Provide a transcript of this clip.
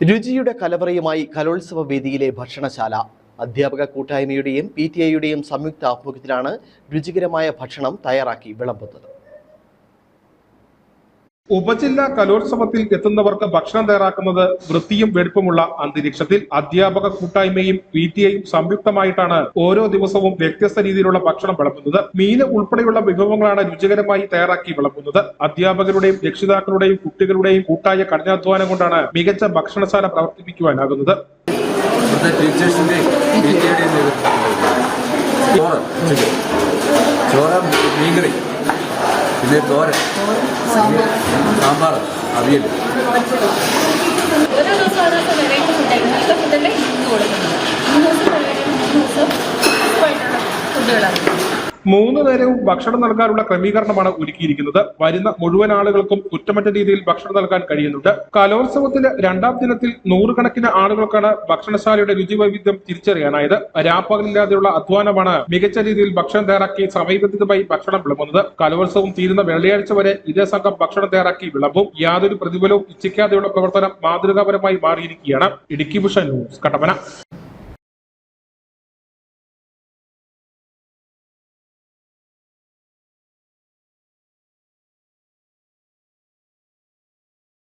രുചിയുടെ കലവറയുമായി കലോത്സവ വേദിയിലെ ഭക്ഷണശാല. അധ്യാപക കൂട്ടായ്മയുടെയും പി ടി ഐയുടെയും സംയുക്ത ആഭിമുഖ്യത്തിലാണ് രുചികരമായ ഭക്ഷണം തയ്യാറാക്കി വിളമ്പുന്നത്. ഉപജില്ലാ കലോത്സവത്തിൽ എത്തുന്നവർക്ക് ഭക്ഷണം തയ്യാറാക്കുന്നത് വൃത്തിയും വെടുപ്പുമുള്ള അന്തരീക്ഷത്തിൽ അധ്യാപക കൂട്ടായ്മയും പി ടി ഐയും സംയുക്തമായിട്ടാണ് ഓരോ ദിവസവും വ്യത്യസ്ത രീതിയിലുള്ള ഭക്ഷണം വിളമ്പുന്നത്. മീന് ഉൾപ്പെടെയുള്ള വിഭവങ്ങളാണ് രുചികരമായി തയ്യാറാക്കി വിളമ്പുന്നത്. അധ്യാപകരുടെയും രക്ഷിതാക്കളുടെയും കുട്ടികളുടെയും കൂട്ടായ കഠിനാധ്വാനം കൊണ്ടാണ് മികച്ച ഭക്ഷണശാല പ്രവർത്തിപ്പിക്കുവാനാകുന്നത്. ചോറ് മീൻകറി. പിന്നെ തോരൻ സാമ്പാർ അവിയൽ. ഫുഡുകളാണ് മൂന്ന് നേരവും ഭക്ഷണം നൽകാനുള്ള ക്രമീകരണമാണ് ഒരുക്കിയിരിക്കുന്നത്. വരുന്ന മുഴുവൻ ആളുകൾക്കും കുറ്റമറ്റ രീതിയിൽ ഭക്ഷണം നൽകാൻ കഴിയുന്നുണ്ട്. കലോത്സവത്തിന്റെ രണ്ടാം ദിനത്തിൽ നൂറുകണക്കിന് ആളുകൾക്കാണ് ഭക്ഷണശാലയുടെ രുചി വൈവിധ്യം തിരിച്ചറിയാനായത്. രാപ്പകലില്ലാതെയുള്ള അധ്വാനമാണ് മികച്ച രീതിയിൽ ഭക്ഷണം തയ്യാറാക്കി സമയബന്ധിതമായി ഭക്ഷണം വിളമ്പുന്നത്. കലോത്സവം തീരുന്ന വെള്ളിയാഴ്ച വരെ ഇതേ സംഘം ഭക്ഷണം തയ്യാറാക്കി വിളമ്പും. യാതൊരു പ്രതിഫലവും ഇച്ഛിക്കാതെയുള്ള പ്രവർത്തനം മാതൃകാപരമായി മാറിയിരിക്കുകയാണ്. ഇടുക്കി ഭൂഷൺ ന്യൂസ് കട്ടപ്പന.